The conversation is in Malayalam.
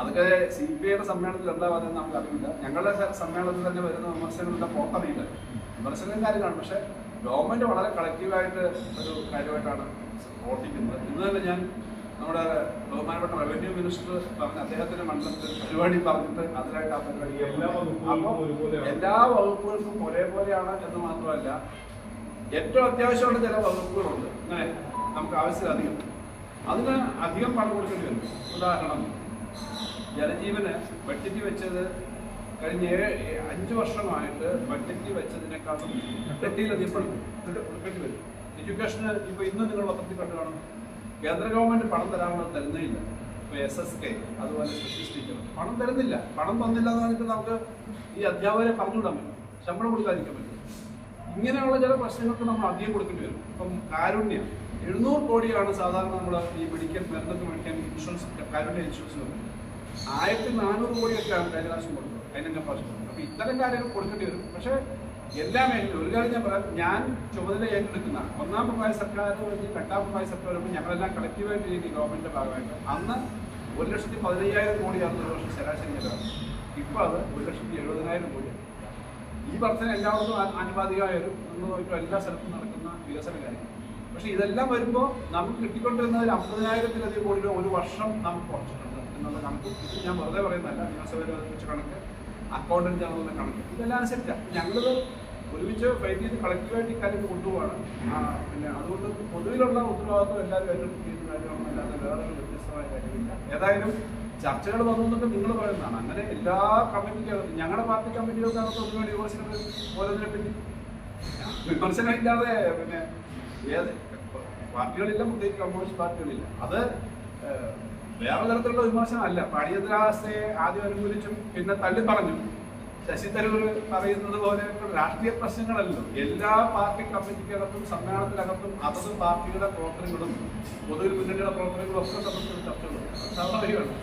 അതൊക്കെ സി പി ഐയുടെ സമ്മേളനത്തിൽ എന്താ പറയുന്നത് നമുക്ക് അറിയില്ല ഞങ്ങളുടെ സമ്മേളനത്തിൽ തന്നെ വരുന്ന വിമർശനങ്ങളുടെ പുറത്തറിയില്ല വിമർശനം കാര്യമാണ് പക്ഷെ ഗവൺമെന്റ് വളരെ കളക്റ്റീവായിട്ട് ഒരു കാര്യമായിട്ടാണ് പ്രവർത്തിക്കുന്നത്. ഇന്ന് തന്നെ ഞാൻ നമ്മുടെ ബഹുമാനപ്പെട്ട റവന്യൂ മിനിസ്റ്റർ പറഞ്ഞ അദ്ദേഹത്തിന്റെ മണ്ഡലത്തിൽ പരിപാടി പറഞ്ഞിട്ട് അതിനായിട്ട് ആ പരിപാടി. എല്ലാ വകുപ്പുകൾക്കും ഒരേപോലെയാണ്. എന്ന് മാത്രമല്ല ഏറ്റവും അത്യാവശ്യമുള്ള ചില വകുപ്പുകളുണ്ട്. അങ്ങനെ നമുക്ക് ആവശ്യത്തിലധികം അതിന് അധികം പണം കൊടുക്കേണ്ടി വരും ഉദാഹരണം ജലജീവന് ബഡ്ജറ്റ് വെച്ചത് കഴിഞ്ഞ ഏഴ് അഞ്ച് വർഷമായിട്ട് ബഡ്ജറ്റ് വെച്ചതിനേക്കാളും പണം കൊടുക്കേണ്ടി വരും എഡ്യൂക്കേഷന് ഇപ്പോൾ ഇന്ന് നിങ്ങൾ പത്രത്തിൽ കണ്ടു കാണും കേന്ദ്ര ഗവൺമെന്റ് പണം തരാമെന്ന് തരുന്നില്ല ഇപ്പോൾ എസ് എസ് കെ അതുപോലെ പണം തരുന്നില്ല. പണം തന്നില്ല എന്ന് പറഞ്ഞിട്ട് നമുക്ക് ഈ അധ്യാപകരെ പറഞ്ഞുവിടാൻ പറ്റും. ശമ്പളം കൊടുക്കാതിരിക്കാൻ പറ്റും. ഇങ്ങനെയുള്ള ചില പ്രശ്നങ്ങൾക്ക് നമ്മൾ അധികം കൊടുക്കേണ്ടി വരും. ഇപ്പം കാരുണ്യ. എഴുന്നൂറ് കോടിയാണ് സാധാരണ നമ്മൾ ഈ മെഡിക്കൽ മരുന്നൊക്കെ മേടിക്കാൻ ഇൻഷുറൻസ് കാരുണ്യ ഇൻഷുറൻസ് വരുന്നത് ആയിരത്തി നാനൂറ് കോടിയൊക്കെയാണ് കഴിഞ്ഞ പ്രാവശ്യം കൊടുക്കുന്നത് അതിനെ പ്രാവശ്യം അപ്പം ഇത്തരം കാര്യങ്ങൾ കൊടുക്കേണ്ടി വരും. പക്ഷേ എല്ലാ മേഖലയിലും ഒരു കാര്യം ഞാൻ പറയാം. ഞാൻ ചുമതല ഏറ്റെടുക്കുന്ന ഒന്നാം പ്രായ സർക്കാർ കഴിഞ്ഞ് രണ്ടാം പ്രായ സർക്കാർ വരുമ്പോൾ ഞങ്ങളെല്ലാം കളക്റ്റീവായിട്ട് ചെയ്യുന്ന ഗവൺമെന്റിന്റെ ഭാഗമായിട്ട്. അന്ന് ഒരു ലക്ഷത്തി പതിനയ്യായിരം കോടിയാണ് ഒരു വർഷം ശരാശരി ചെലവ്. ഇപ്പോൾ അത് ഒരു ലക്ഷത്തി എഴുപതിനായിരം കോടിയാണ് ഈ വർധന എല്ലാവർക്കും ആനുപാതികമായൊരു നമ്മൾ നോക്കിയാൽ എല്ലാ സ്ഥലത്തും നടക്കുന്ന വികസന കാര്യങ്ങൾ. പക്ഷെ ഇതെല്ലാം വരുമ്പോൾ നമുക്ക് കിട്ടിക്കൊണ്ടിരുന്നതിൽ അമ്പതിനായിരത്തിലധികം കോടി രൂപ ഒരു വർഷം നമുക്ക് കുറച്ചിട്ടുണ്ട് എന്നുള്ള കണക്ക് ഇത് ഞാൻ വെറുതെ പറയുന്നതല്ല. നിയമസഭയിൽ കണക്ക് അക്കൗണ്ടന്റ് ആണെന്നുള്ള കണക്ക്. ഇതെല്ലാം അനുസരിച്ചാണ് ഞങ്ങളിത് ഒരുമിച്ച് ഫൈറ്റ് ചെയ്ത് കളക്റ്റീവായിട്ട് ഇക്കാര്യം കൊണ്ടുപോവാണ്. പിന്നെ അതുകൊണ്ട് പൊതുവിലുള്ള ഉത്തരവാദിത്വം എല്ലാവരും ഏറ്റെടുത്ത് കാര്യമാണ് അല്ലാതെ വേറെ ഒരു വ്യത്യസ്തമായ കാര്യമില്ല. ഏതായാലും ചർച്ചകൾ വന്നു എന്നൊക്കെ നിങ്ങൾ പറയുന്നതാണ്. അങ്ങനെ എല്ലാ കമ്മിറ്റിക്കകത്തും ഞങ്ങളുടെ പാർട്ടി കമ്മിറ്റികൾക്കകത്ത് ഒരുപാട് വിമർശനങ്ങൾ ഓരോന്നിനെ പറ്റി വിമർശനം ഇല്ലാതെ പിന്നെ ഏത് പാർട്ടികളില്ല പ്രത്യേകിച്ച് കമ്മ്യൂണിസ്റ്റ് പാർട്ടികളില്ല. അത് വേറെ തരത്തിലുള്ള വിമർശനമല്ല ദുരാവസ്ഥയെ ആദ്യം അനുകൂലിച്ചും പിന്നെ തള്ളി പറഞ്ഞു ശശി തരൂർ പറയുന്നത് പോലെ രാഷ്ട്രീയ പ്രശ്നങ്ങളല്ലോ. എല്ലാ പാർട്ടി കമ്മിറ്റിക്കകത്തും സമ്മേളനത്തിനകത്തും അതത് പാർട്ടിയുടെ പ്രവർത്തനങ്ങളും പൊതുവിൽ മുന്നണിയുടെ പ്രവർത്തനങ്ങളും ഒക്കെ സംബന്ധിച്ച ചർച്ചകളും സ്വാഭാവികമാണ്